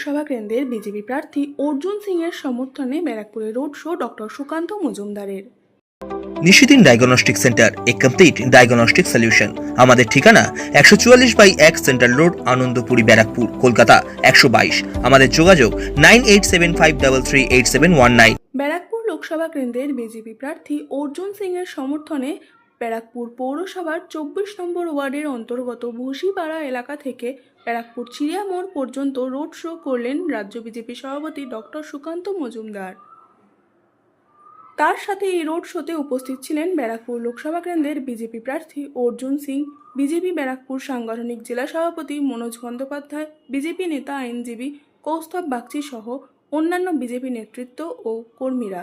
লোকসভা কেন্দ্রের বিজেপি প্রার্থী অর্জুন সিং এর সমর্থনে ব্যারাকপুরে রোড শো ডক্টর সুকান্ত মজুমদারের। Nishidin diagnostic centre a complete diagnostic solution. আমাদের ঠিকানা একশো চুয়াল্লিশ বাই এক সেন্ট্রাল রোড আনন্দপুরি ব্যারাকপুর কলকাতা একশো বাইশ। আমাদের যোগাযোগ nine eight seven five double three eight seven one nine. Barrackpore Lok Sabha কেন্দ্রের বিজেপি প্রার্থী অর্জুন সিং এর সমর্থনে ব্যারাকপুর পৌরসভার চব্বিশ নম্বর ওয়ার্ডের অন্তর্গত ভুসিপাড়া এলাকা থেকে ব্যারাকপুর চিড়িয়া মোড় পর্যন্ত রোড শো করলেন রাজ্য বিজেপি সভাপতি ডক্টর সুকান্ত মজুমদার। তার সাথে এই রোড শোতে উপস্থিত ছিলেন ব্যারাকপুর লোকসভা কেন্দ্রের বিজেপি প্রার্থী অর্জুন সিং, বিজেপি ব্যারাকপুর সাংগঠনিক জেলা সভাপতি মনোজ বন্দ্যোপাধ্যায়, বিজেপি নেতা আইনজীবী কৌস্তব বাগচি সহ অন্যান্য বিজেপি নেতৃত্ব ও কর্মীরা।